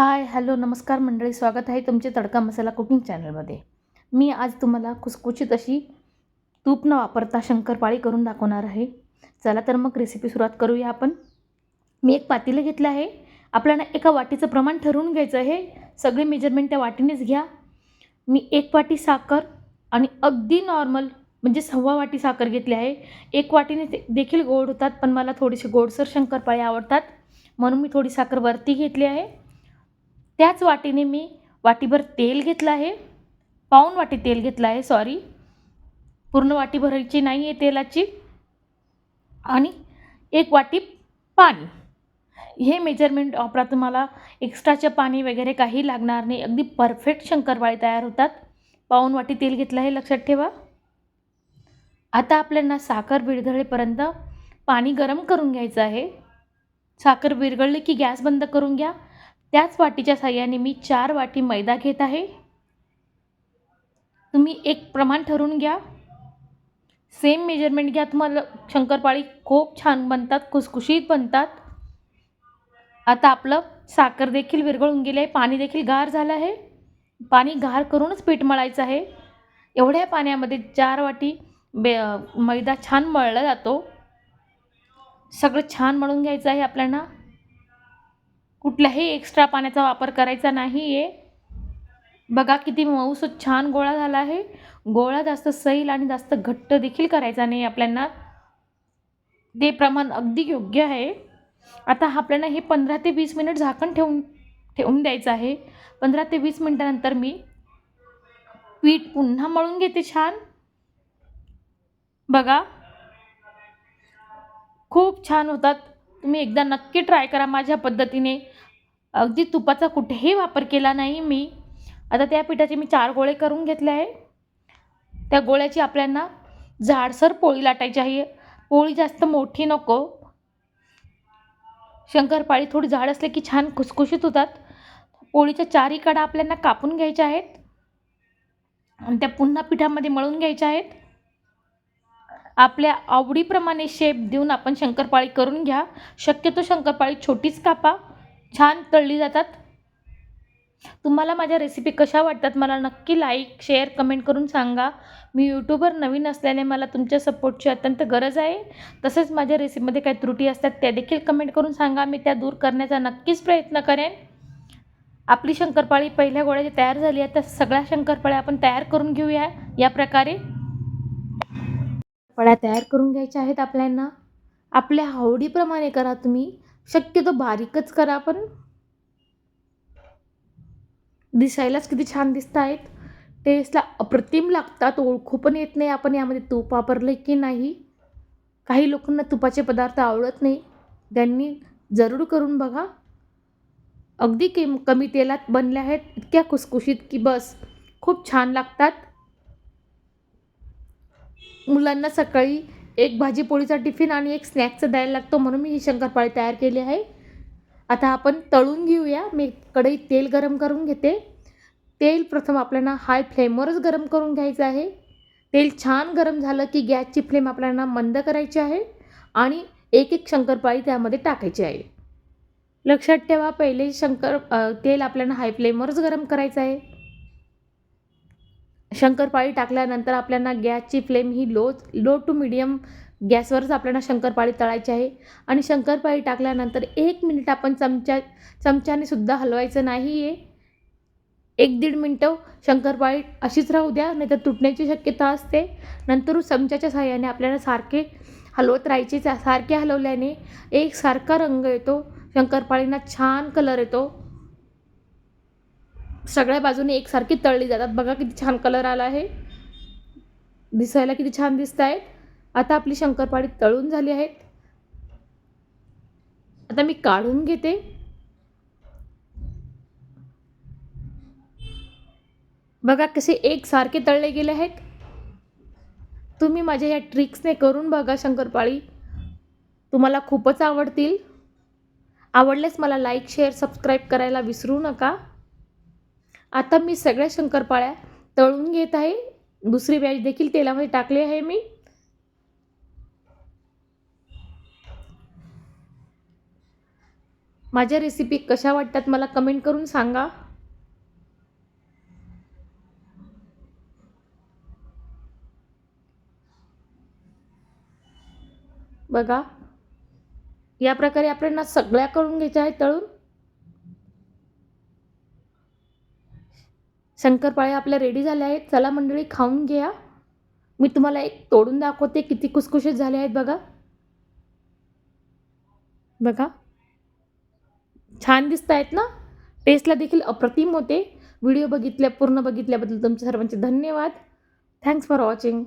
Hi hello नमस्कार मंडळी. स्वागत आहे तुमचे तडका मसाला कुकिंग चॅनलमध्ये. मी आज तुम्हाला खुसखुशीत अशी तूप न वापरता शंकरपाळी करून दाखवणार आहे. चला तर मग रेसिपी सुरुवात करूया आपण. मी एक पातेलं घेतलं आहे. आपल्याला एका वाटीचं प्रमाण ठरवून घ्यायचं आहे. सगळे मेजरमेंट त्या वाटीनेच घ्या. मी एक वाटी साखर आणि अगदी नॉर्मल म्हणजे सव्वा वाटी साखर घेतली आहे. एक वाटीने ते देखील गोड होतात पण मला थोडीशी गोडसर शंकरपाळी आवडतात. म्हणून मी थोडी साखर वरती घेतली आहे. त्याच वाटीने मी वाटीभर तेल घेतलं आहे. पाऊण वाटी तेल घेतलं आहे सॉरी पूर्ण वाटी भरायची नाही आहे तेलाची. आणि एक वाटी पाणी. हे मेजरमेंट वापरा तुम्हाला एक्स्ट्राचं पाणी वगैरे काही लागणार नाही. अगदी परफेक्ट शंकरपाळी तयार होतात. पाऊण वाटी तेल घेतलं आहे लक्षात ठेवा. आता आपल्याला साखर विरघळेपर्यंत पाणी गरम करून घ्यायचं आहे. साखर विरघळली की गॅस बंद करून घ्या. त्याच वाटीच्या साह्याने मी चार वाटी मैदा घेत आहे. तुम्ही एक प्रमाण ठरवून घ्या. सेम मेजरमेंट घ्या. तुम्हाला शंकरपाळी खूप छान बनतात खुसखुशीत बनतात. आता आपलं साखर देखील विरघळून गेलं आहे. पाणी देखील गार झालं आहे. पाणी गार करूनच पीठ मळायचं आहे. एवढ्या पाण्यामध्ये चार वाटी बे मैदा छान मळला जातो. सगळं छान मळून घ्यायचं आहे आपल्याला. कुठल्याही एक्स्ट्रा पाण्याचा वापर करायचा नाही आहे बघा किती मऊसूत छान गोळा झाला आहे. गोळा जास्त सैल आणि जास्त घट्ट देखील करायचा नाही आपल्याला. ते प्रमाण अगदी योग्य आहे. आता आपल्याला हे पंधरा ते वीस मिनिट झाकण ठेवून ठेवून द्यायचं आहे. पंधरा ते वीस मिनटानंतर मी पीठ पुन्हा मळून घेते छान. बघा. खूप छान होतात. तुम्ही एकदा नक्की ट्राय करा माझ्या पद्धतीने. अगदी तुपाचा कुठेही वापर केला नाही मी. आता त्या पिठाचे मी चार गोळे करून घेतले आहे त्या गोळ्याची आपल्याला जाडसर पोळी लाटायची आहे. पोळी जास्त मोठी नको. शंकरपाळी थोडी जाड असले की छान खुसखुशीत होतात. पोळीच्या चारही कडा आपल्याला कापून घ्यायच्या आहेत. आणि त्या पुन्हा पिठामध्ये मळून घ्यायच्या आहेत. आपल्या आवडीप्रमाणे शेप देऊन आपण शंकरपाळी करून घ्या. शक्यतो शंकरपाळी छोटीच कापा. छान तळली जातात. तुम्हाला माझ्या रेसिपी कशा वाटतात मला नक्की लाईक शेअर कमेंट करून सांगा. मी यूट्यूबवर नवीन असल्याने मला तुमच्या सपोर्टची अत्यंत गरज आहे. तसेच माझ्या रेसिपीमध्ये काही त्रुटी असतात त्या देखील कमेंट करून सांगा. मी त्या दूर करण्याचा नक्कीच प्रयत्न करेन. आपली शंकरपाळी पहिल्या गोळ्याची तयार झाली आहे. त्या सगळ्या शंकरपाळ्या आपण तयार करून घेऊया या प्रकारे. पळ्या तयार करून घ्यायच्या आहेत आपल्यांना. आपल्या आवडीप्रमाणे करा तुम्ही. शक्यतो बारीकच करा पण. दिसायलाच किती छान दिसत आहेत टेस्टला अप्रतिम लागतात. ओळखू पण येत नाही आपण यामध्ये तूप वापरलं की नाही. काही लोकांना तुपाचे पदार्थ आवडत नाही. त्यांनी जरूर करून बघा. अगदी केम कमी तेलात बनल्या आहेत. इतक्या कुसकुशीत की बस. खूप छान लागतात. मुलांना सकाळी एक भाजी पोळीचा टिफिन आणि एक स्नॅक्सचं द्यायला लागतो म्हणून मी ही शंकरपाळी तयार केली आहे. आता आपण तळून घेऊया. मी कढईत तेल गरम करून घेते. तेल प्रथम आपल्याला हाय फ्लेमवरच गरम करून घ्यायचं आहे. तेल छान गरम झालं की गॅसची फ्लेम आपल्याला मंद करायची आहे आणि एक एक शंकरपाळी त्यामध्ये टाकायची आहे. लक्षात ठेवा पहिले शंकर तेल आपल्याला हाय फ्लेमवरच गरम करायचं आहे. शंकरपाळी टाकल्यानंतर आपल्याला गॅसची फ्लेम ही लो लो टू मिडियम गॅसवरच आपल्याला शंकरपाळी तळायची आहे. आणि शंकरपाळी टाकल्यानंतर एक मिनिट आपण चमच्या चमच्याने सुद्धा हलवायचं नाही आहे एक दीड मिनटं शंकरपाळी अशीच राहू द्या नाहीतर तुटण्याची शक्यता असते. नंतर चमच्याच्या साह्याने आपल्याला सारखे हलवत राहायचे. सारखे हलवल्याने एक सारखा रंग येतो. शंकरपाळींना छान कलर येतो. सगळ्या बाजूने एकसारखी तळली जातात. बघा किती छान कलर आला आहे. दिसायला किती छान दिसत आहेत आता आपली शंकरपाळी तळून झाली आहेत. आता मी काढून घेते. बघा कसे एकसारखे तळले गेले आहेत. तुम्ही माझ्या या ट्रिक्सने करून बघा शंकरपाळी. तुम्हाला खूपच आवडतील. आवडल्यास मला लाईक शेअर सबस्क्राईब करायला विसरू नका. आता मी सगळ्या शंकरपाळ्या तळून घेत आहे. दुसरी बॅच देखील तेलामध्ये टाकली आहे मी. माझ्या रेसिपी कशा वाटतात मला कमेंट करून सांगा. बघा या प्रकारे आपल्याला सगळ्या करून घ्यायच्या आहेत तळून. शंकरपाळे आपल्या रेडी झाले आहेत. चला मंडळी खाऊन घ्या. मी तुम्हाला एक तोडून दाखवते. किती कुसकुशीत झाले आहेत बघा. बघा. छान दिसत आहेत ना टेस्टला देखील अप्रतिम होते. व्हिडिओ बघितल्या पूर्ण बघितल्याबद्दल तुमच्या सर्वांचे धन्यवाद. Thanks for watching